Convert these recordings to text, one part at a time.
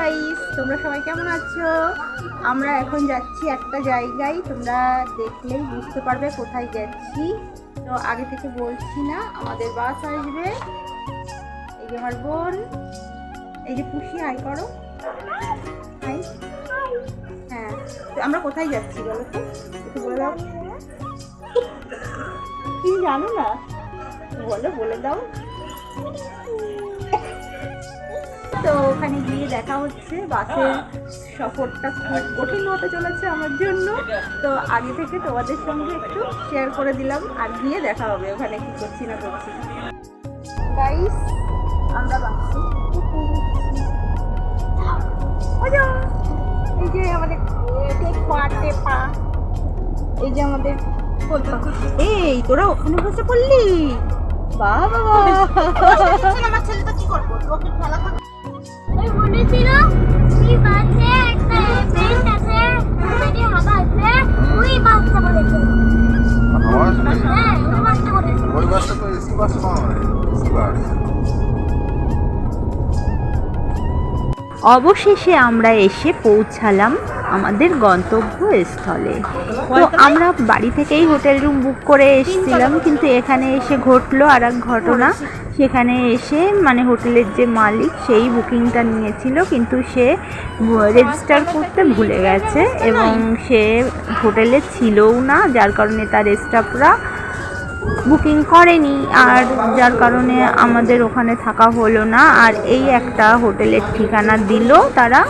Guys তোমরা সবাই কেমন আছো? আমরা এখন যাচ্ছি একটা জায়গায়, তোমরা দেখলেই বুঝতে পারবে কোথায় যাচ্ছি তো আগে থেকে বলছি না, আমাদের বাস আসবে। এই যে আমার বোন, এই যে খুশি হাই করো। হ্যাঁ তো আমরা কোথায় যাচ্ছি বলো তো? একটু বলে দাও। কি জানো না? বলো, বলে দাও। তো ওখানে গিয়ে দেখা হচ্ছে। বাসের সফরটা খুব কঠিন হতে চলেছে আমার জন্য। তো আগে থেকে তোমাদের সঙ্গে একটু শেয়ার করে দিলাম আর গিয়ে দেখা হবে ওখানে কি করছি না করছি। গাইস আমরা বাসে এই যে আমাদের এই যে আমাদের এই, তোরা ওখানে বসে পড়লি? বাবা। আমার কি করব? খেলা ওই হ্যাঁ ওই বাসটা তো এসি বাস নয় এসি বাস। অবশেষে আমরা এসে পৌঁছালাম আমাদের গন্তব্যস্থলে। তো আমরা বাড়ি থেকেই হোটেল রুম বুক করে এসেছিলাম কিন্তু এখানে এসে ঘটলো আর এক ঘটনা সেখানে এসে মানে হোটেলের যে মালিক সেই বুকিংটা নিয়েছিল কিন্তু সে রেজিস্টার করতে ভুলে গেছে এবং সে হোটেলে ছিলও না যার কারণে তার স্টাফরা বুকিং করেনি আর যার কারণে আমাদের ওখানে থাকা হলো না। আর এই একটা হোটেলের ঠিকানা দিল তারা।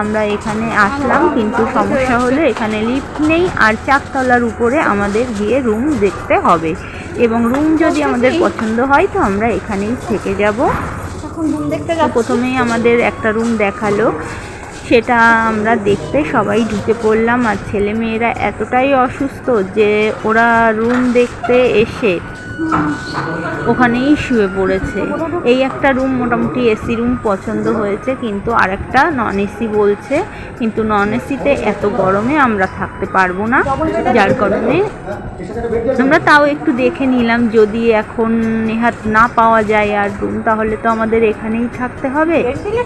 আমরা এখানে আসলাম, কিন্তু সমস্যা হলো এখানে লিফট নেই আর চারতলার উপরে আমাদের গিয়ে রুম দেখতে হবে। এবং রুম যদি আমাদের পছন্দ হয় তো আমরা এখানেই থেকে যাব। প্রথমেই আমাদের একটা রুম দেখাল। সেটা আমরা দেখতে সবাই ঢুকে পড়লাম আর ছেলে মেয়েরা এতটাই অসুস্থ যে ওরা রুম দেখতে এসে ওখানেই শুয়ে পড়েছে। এই একটা রুম মোটামুটি এসি রুম পছন্দ হয়েছে কিন্তু আরেকটা নন এসি বলছে কিন্তু নন এসিতে এত গরমে আমরা থাকতে পারব না। যার কারণে আমরা তাও একটু দেখে নিলাম যদি এখন নেহাত না পাওয়া যায় আর রুম তাহলে তো আমাদের এখানেই থাকতে হবে।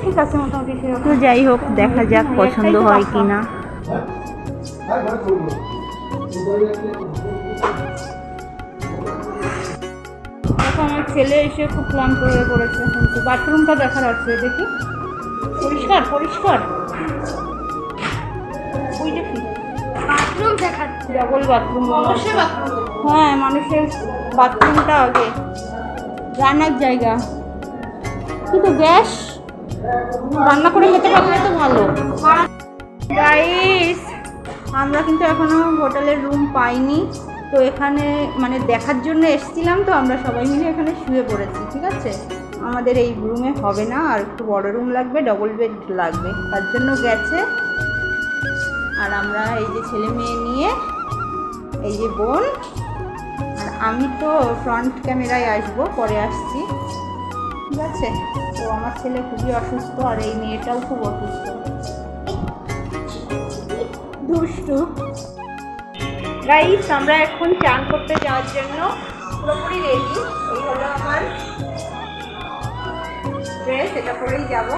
ঠিক আছে তো যাই হোক দেখা যাক পছন্দ হয় কি না আমার ছেলে এসে খুব ক্লান্ত হয়ে পড়েছে। কিন্তু বাথরুমটা দেখার আছে দেখি। পরিষ্কার পরিষ্কার। ওইটা কি? বাথরুম দেখাচ্ছে। Double bathroom. হ্যাঁ মানুষের বাথরুমটা আগে। রান্নার জায়গা। কিন্তু গ্যাস? রান্না করে খেতে পারলে তো ভালো। গাইস আমরা কিন্তু এখনও হোটেলের রুম পাইনি। তো এখানে মানে দেখার জন্য এসেছিলাম তো আমরা সবাই মিলে এখানে শুয়ে পড়েছি, ঠিক আছে? আমাদের এই রুমে হবে না, আর একটু বড় রুম লাগবে ডবল বেড লাগবে। তার জন্য গেছে। আর আমরা এই যে ছেলে মেয়ে নিয়ে, এই যে বোন, আর আমি তো ফ্রন্ট ক্যামেরায় আসব, পরে আসছি। ঠিক আছে? তো আমার ছেলে খুবই অসুস্থ আর এই মেয়েটাও খুব অসুস্থ। দুষ্টু। গাইস আমরা এখন চান করতে যাওয়ার জন্য পুরোপুরি রেডি এই হলো আমার ড্রেস এটা পরেই যাব।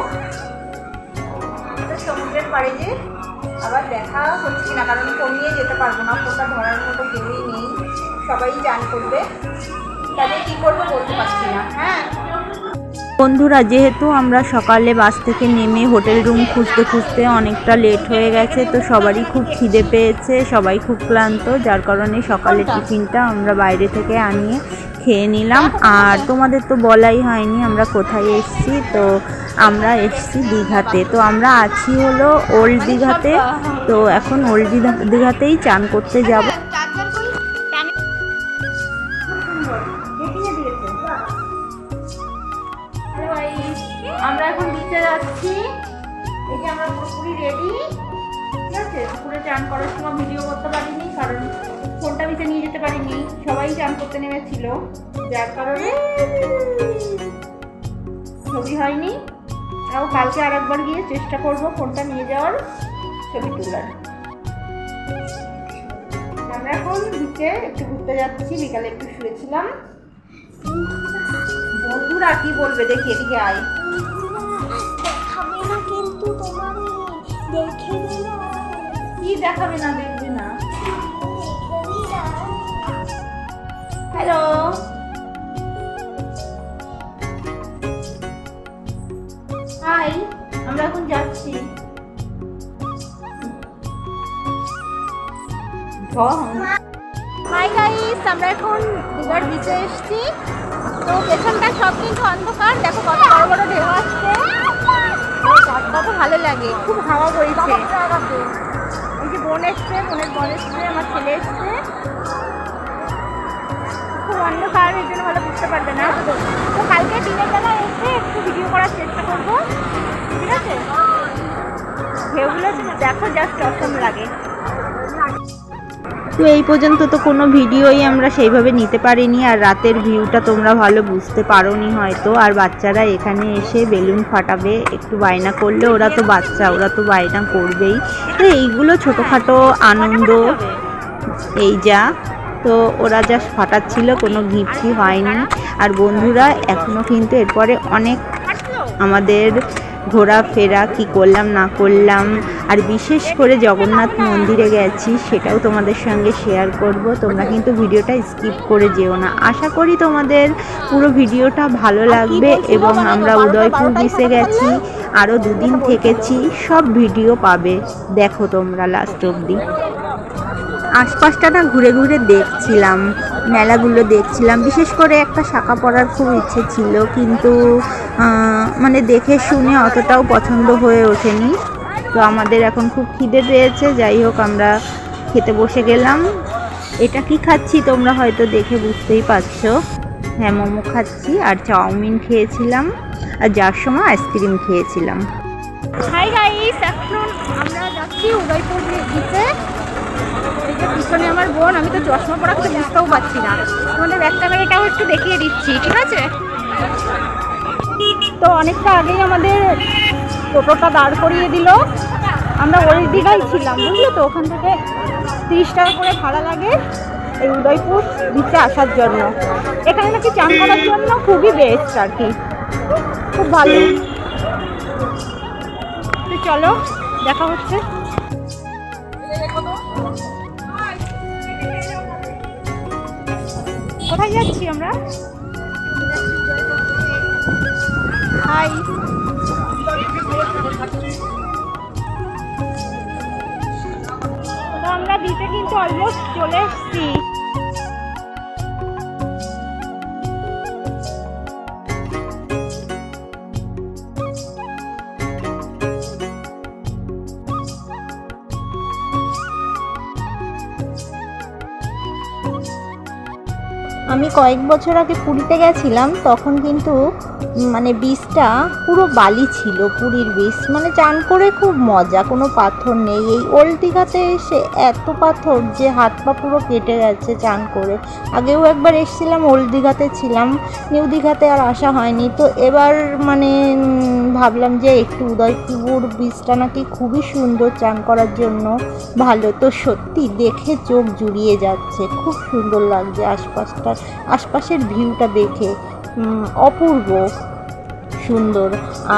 তো সমুদ্রের পাড়ে যে আবার দেখা হচ্ছে না, কারণ নিয়ে যেতে পারব না, ফোনটা ধরার মতো কেউই নেই। সবাই চান করবে। তাহলে কী করব বলতে পারছি না। হ্যাঁ বন্ধুরা যেহেতু আমরা সকালে বাস থেকে নেমে হোটেল রুম খুঁজতে খুঁজতে অনেকটা লেট হয়ে গেছে তো সবারই খুব খিদে পেয়েছে সবাই খুব ক্লান্ত যার কারণে সকালে টিফিনটা আমরা বাইরে থেকে আনিয়ে খেয়ে নিলাম। আর তোমাদের তো বলাই হয়নি আমরা কোথায় এসেছি তো আমরা এসেছি দীঘাতে। তো আমরা আছি হলো ওল্ড দীঘাতে তো এখন ওল্ড দীঘা দীঘাতেই চান করতে যাব। যেতে পারিনি সবাই চান করতে নেমেছিল যার কারণে ছবি হয়নি। তাও কালকে আরেকবার গিয়ে চেষ্টা করব ফোনটা নিয়ে যাওয়ার ছবি তোলার। আমরা এখন বিচে একটু ঘুরতে যাচ্ছি বিকালে একটু শুয়েছিলাম। বন্ধুরা কি বলবে? দেখি এদিকে আয়। দেখাবে না কিন্তু তোমার দেখাবে না দেখবে? হ্যালো হাই আমরা এখন যাচ্ছি। হাই গাইস আমরা এখন দীঘার বিচে এসেছি। তো পেছনটা সব কিন্তু অন্ধকার। দেখো কত বড় বড় ঢেউ আসছে কত ভালো লাগে। খুব হাওয়া বইছে। এই যে বোন এসছে বোনের বোন এসছে আমার ছেলে এসছে। খুব অন্ধকার জন্য ভালো বুঝতে পারবে না। তো কালকে দিনের বেলা এসে একটু ভিডিও করার চেষ্টা করব। ঠিক আছে? ঢেউগুলো দেখো জাস্ট অসম লাগে। তো এই পর্যন্ত তো কোনো ভিডিওই আমরা সেইভাবে নিতে পারিনি আর রাতের ভিউটা তোমরা ভালো বুঝতে পারোনি হয়তো। আর বাচ্চারা এখানে এসে বেলুন ফাটাবে একটু বায়না করলে ওরা তো বাচ্চা ওরা তো বায়না করবেই। তো এইগুলো ছোটোখাটো আনন্দ। এই যা। তো ওরা জাস্ট ফাটাচ্ছিল কোনো গিফটই হয়নি। আর বন্ধুরা এখনও কিন্তু এরপরে অনেক আমাদের ঘোরাফেরা কি করলাম না করলাম। আর বিশেষ করে জগন্নাথ মন্দিরে গেছি সেটাও তোমাদের সঙ্গে শেয়ার করব। তোমরা কিন্তু ভিডিওটা স্কিপ করে যেও না। আশা করি তোমাদের পুরো ভিডিওটা ভালো লাগবে এবং আমরা উদয়পুর বিচে গেছি আরও দুদিন থেকেছি সব ভিডিও পাবে। দেখো তোমরা লাস্ট অবধি। আশপাশটা না ঘুরে ঘুরে দেখছিলাম, মেলাগুলো দেখছিলাম। বিশেষ করে একটা শাখা পড়ার খুব ইচ্ছে ছিল, কিন্তু মানে দেখে শুনে অতটাও পছন্দ হয়ে ওঠেনি। তো আমাদের এখন খুব খিদে পেয়েছে, যাই হোক আমরা খেতে বসে গেলাম। এটা কি খাচ্ছি তোমরা হয়তো দেখে বুঝতেই পারছ। হ্যাঁ মোমো খাচ্ছি, আর চাউমিন খেয়েছিলাম, আর যার সময় আইসক্রিম খেয়েছিলাম। হাই গাইস এখন আমরা যাচ্ছি উদয়পুর বিচে পিছনে আমার বোন, আমি তো চশমা পরা কিছু বুঝতেও পারছি না। তোমাদের ব্যাক ক্যামেরাটাও একটু দেখিয়ে দিচ্ছি, ঠিক আছে? তো অনেকটা আগেই আমাদের টোটোটা দাঁড় করিয়ে দিল। আমরা ওল্ড দীঘায় ছিলাম, বুঝলে তো? ওখান থেকে তিরিশ টাকা করে ভাড়া লাগে এই উদয়পুর বিচে আসার জন্য। এখানে নাকি চান করার জন্য খুবই বেস্ট আর কি। খুব ভালো। তো চলো, দেখা হচ্ছে। কোথায় যাচ্ছি আমরা? হাই আমরা দিতে কিন্তু অলমোস্ট চলে এসেছি। আমি কয়েক বছর আগে পুরীতে গেছিলাম তখন কিন্তু মানে বীজটা পুরো বালি ছিল, পুরীর বীজ। মানে চান করে খুব মজা, কোনো পাথর নেই। এই ওল্ড দীঘাতে এসে এত পাথর যে হাত পা পুরো কেটে গেছে চান করে। আগেও একবার এসেছিলাম, ওল্ড দীঘাতে ছিলাম, নিউ দীঘাতে আর আসা হয়নি। তো এবার মানে ভাবলাম যে একটু উদয়পুর বীজটা নাকি খুবই সুন্দর চান করার জন্য ভালো। তো সত্যি দেখে চোখ জুড়িয়ে যাচ্ছে, খুব সুন্দর লাগছে আশপাশটা আশপাশের ভিউটা দেখে। অপূর্ব, সুন্দর।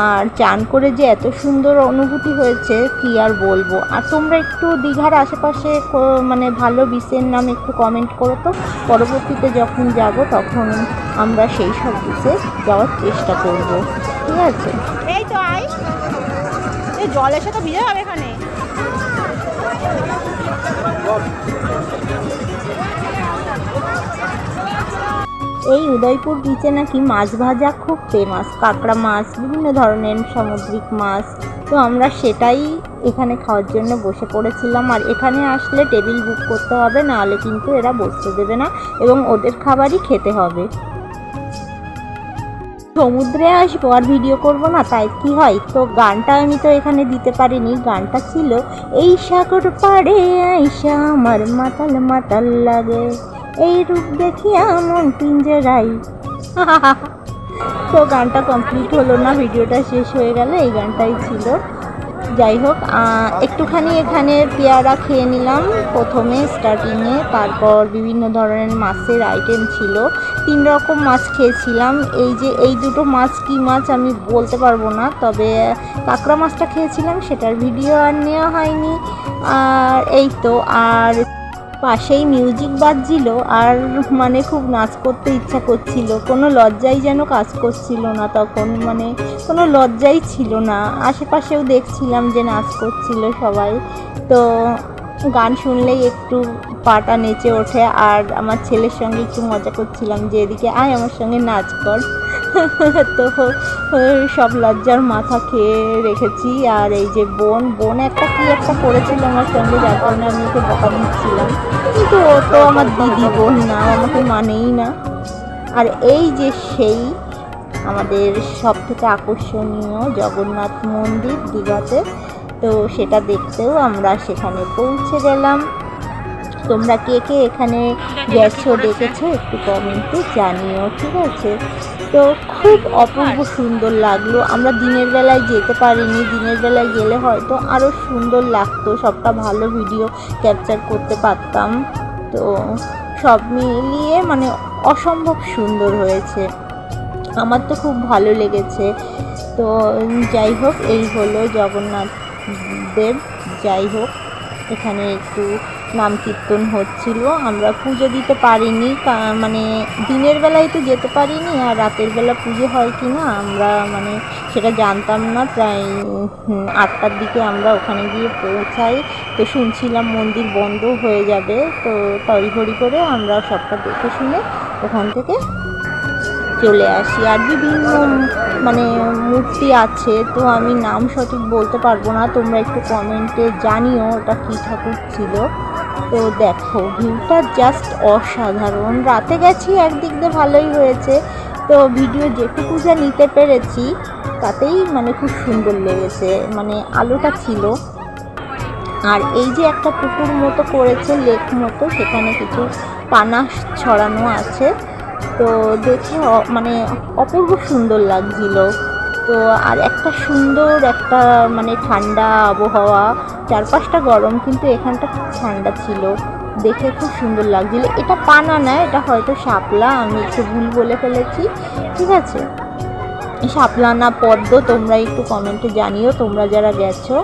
আর চান করে যে এত সুন্দর অনুভূতি হয়েছে, কি আর বলব? আর তোমরা একটু দীঘার আশেপাশে মানে ভালো বিচের নাম একটু কমেন্ট করো তো। পরবর্তীতে যখন যাব, তখন আমরা সেই সব বিচে যাওয়ার চেষ্টা করব। ঠিক আছে? এই তো আই এই জল এসে তো ভিজে যাবে এখানে। এই উদয়পুর বিচে নাকি মাছ ভাজা খুব ফেমাস কাঁকড়া মাছ, বিভিন্ন ধরনের সামুদ্রিক মাছ। তো আমরা সেটাই এখানে খাওয়ার জন্য বসে পড়েছিলাম। আর এখানে আসলে টেবিল বুক করতে হবে, নাহলে কিন্তু এরা বসতে দেবে না এবং ওদের খাবারই খেতে হবে। সমুদ্রে আসব আর ভিডিও করব না, তাই কি হয়? তো গানটা আমি তো এখানে দিতে পারিনি, গানটা ছিল, এই সাগর পাড়ে আইসা আমার মাতাল মাতাল লাগে। এই রূপ দেখিয়া মন পিঞ্জরাই। তো গানটা কমপ্লিট হলো না, ভিডিওটা শেষ হয়ে গেল এই গানটাই ছিল। যাই হোক একটুখানি এখানে পেয়ারা খেয়ে নিলাম। প্রথমে স্টার্টিংয়ে তারপর বিভিন্ন ধরনের মাছের আইটেম ছিল। তিন রকম মাছ খেয়েছিলাম। এই যে, এই দুটো মাছ কি মাছ আমি বলতে পারব না, তবে কাঁকড়া মাছটা খেয়েছিলাম, সেটার ভিডিও আর নেওয়া হয়নি। আর এই তো, আর পাশেই মিউজিক বাজছিল আর মানে খুব নাচ করতে ইচ্ছা করছিল। কোনো লজ্জাই যেন কাজ করছিল না তখন মানে কোনো লজ্জাই ছিল না। আশেপাশেও দেখছিলাম যে নাচ করছিল সবাই। তো গান শুনলেই একটু পাটা নেচে ওঠে আর আমার ছেলের সঙ্গে একটু মজা করছিলাম যে এদিকে আয় আমার সঙ্গে নাচ কর। তো সব লজ্জার মাথা খেয়ে রেখেছি। আর এই যে বোন বোন একটা কি একটা করেছিল আমার সঙ্গে যার কারণে আমি ওকে বকা দিচ্ছিলাম। কিন্তু ও তো আমার দিদি বোন না আমাকে মানেই না। আর এই যে সেই আমাদের সব থেকে আকর্ষণীয় জগন্নাথ মন্দির দীঘাতে তো সেটা দেখতেও আমরা সেখানে পৌঁছে গেলাম। তোমরা কে কে এখানে গেছো দেখেছ? একটু কমেন্টে জানিও ঠিক আছে? তো খুব অপূর্ব সুন্দর লাগল। আমরা দিনের বেলায় যেতে পারিনি, দিনের বেলায় গেলে হয়তো আরও সুন্দর লাগতো, সবটা ভালো ভিডিও ক্যাপচার করতে পারতাম। তো সব মিলিয়ে মানে অসম্ভব সুন্দর হয়েছে। আমার তো খুব ভালো লেগেছে। তো যাই হোক, এই হলো জগন্নাথ দেব যাই হোক, এখানে একটু নাম কীর্তন হচ্ছিল। আমরা পুজো দিতে পারিনি মানে দিনের বেলায় তো যেতে পারিনি আর রাতের বেলা পুজো হয় কি না, আমরা মানে সেটা জানতাম না। প্রায় আটটার দিকে আমরা ওখানে গিয়ে পৌঁছাই। তো শুনছিলাম মন্দির বন্ধ হয়ে যাবে, তো তড়িঘড়ি করে আমরা সবটা দেখে শুনে ওখান থেকে চলে আসি। আর বিভিন্ন মানে মূর্তি আছে, তো আমি নাম সঠিক বলতে পারব না। তোমরা একটু কমেন্টে জানিও ওটা কী ঠাকুর ছিল। তো দেখো, ভিউটা জাস্ট অসাধারণ। রাতে গেছি, একদিক দিয়ে ভালোই হয়েছে। তো ভিডিও যেটুকু যা নিতে পেরেছি, তাতেই মানে খুব সুন্দর লেগেছে। মানে আলোটা ছিল। আর এই যে একটা পুকুর মতো করেছে লেক মতো, সেখানে কিছু পানা ছড়ানো আছে। তো দেখে মানে অপূর্ব সুন্দর লাগছিল। তো আর একটা সুন্দর একটা মানে ঠান্ডা আবহাওয়া চারপাশটা গরম, কিন্তু এখানটা খুব ঠান্ডা ছিল। দেখে খুব সুন্দর লাগছিল। এটা পানা না, এটা হয়তো শাপলা, আমি একটু ভুল বলে ফেলেছি। ঠিক আছে? শাপলা না পদ্ম, তোমরা একটু কমেন্টে জানিও, তোমরা যারা গেছো।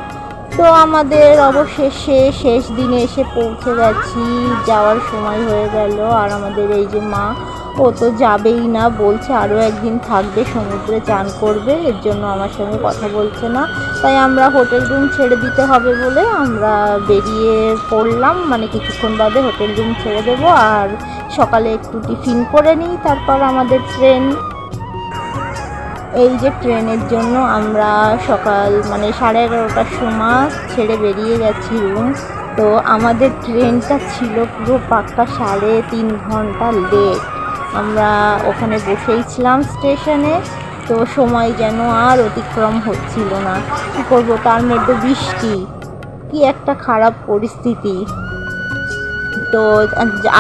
তো আমাদের অবশেষে শেষ দিনে এসে পৌঁছে গেছি। যাওয়ার সময় হয়ে গেল, আর আমাদের এই যে মা ও তো যাবেই না, বলছে আরও একদিন থাকবে, সমুদ্রে চান করবে, এর জন্য আমার সঙ্গে কথা বলছে না। তাই আমরা হোটেল রুম ছেড়ে দিতে হবে বলে আমরা বেরিয়ে পড়লাম মানে কিছুক্ষণ বাদে হোটেল রুম ছেড়ে দেবো, আর সকালে একটু টিফিন করে নিই, তারপর আমাদের ট্রেন। এই যে ট্রেনের জন্য আমরা সকাল মানে সাড়ে এগারোটার সময় ছেড়ে বেরিয়ে গেছি রুম তো আমাদের ট্রেনটা ছিল পুরো পাক্কা সাড়ে তিন ঘণ্টা লেট আমরা ওখানে বসেই ছিলাম স্টেশনে, তো সময় যেন আর অতিক্রম হচ্ছিল না। কী করব, তার মধ্যে বৃষ্টি। কি একটা খারাপ পরিস্থিতি। তো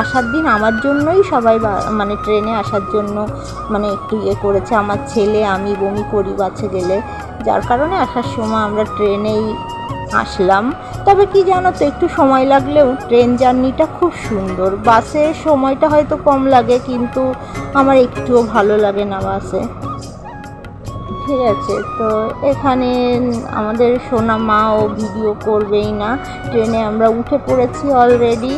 আসার দিন আমার জন্যই সবাই মানে ট্রেনে আসার জন্য মানে একটু ইয়ে করেছে। আমার ছেলে, আমি, বমি করি বাসে গেলে যার কারণে আসার সময় আমরা ট্রেনেই আসলাম। তবে কি জানো তো, একটু সময় লাগলেও ট্রেন জার্নিটা খুব সুন্দর। বাসে সময়টা হয়তো কম লাগে, কিন্তু আমার একটুও ভালো লাগে না বাসে। ঠিক আছে, তো এখানে আমাদের সোনা মা ও ভিডিও করবেই না। ট্রেনে আমরা উঠে পড়েছি অলরেডি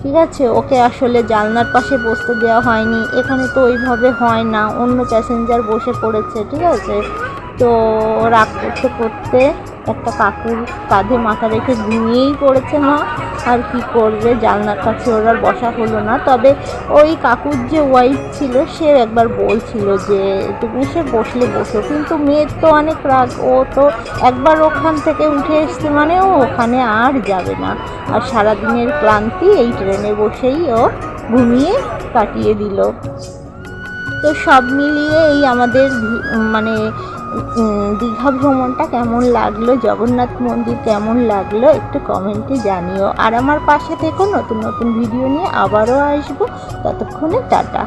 ঠিক আছে, ওকে আসলে জানলার পাশে বসতে দেওয়া হয়নি। এখানে তো ওইভাবে হয় না, অন্য প্যাসেঞ্জার বসে পড়েছে, ঠিক আছে? তো রাগ করতে করতে একটা কাকুর কাঁধে মাথা রেখে ঘুমিয়েই পড়েছে মা। আর কি করবে জানলার কাছে ওর আর বসা হলো না। তবে ওই কাকুর যে ওয়াইফ ছিল, সে একবার বলছিল যে, তুমি সে বসলে বসো। কিন্তু মেয়ের তো অনেক রাগ। ও তো একবার ওখান থেকে উঠে এসছে মানে ও ওখানে আর যাবে না। আর সারাদিনের ক্লান্তি এই ট্রেনে বসেই ও ঘুমিয়ে কাটিয়ে দিল। তো সব মিলিয়ে এই আমাদের মানে দীঘা ভ্রমণটা কেমন লাগল? জগন্নাথ মন্দির কেমন লাগল? একটু কমেন্টে জানিও। আর আমার পাশে থেকো, নতুন নতুন ভিডিও নিয়ে আবারও আসব। ততক্ষণে টাটা।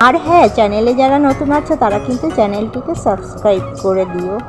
আর হ্যাঁ চ্যানেলে যারা নতুন আছে, তারা কিন্তু চ্যানেলটিকে সাবস্ক্রাইব করে দিও।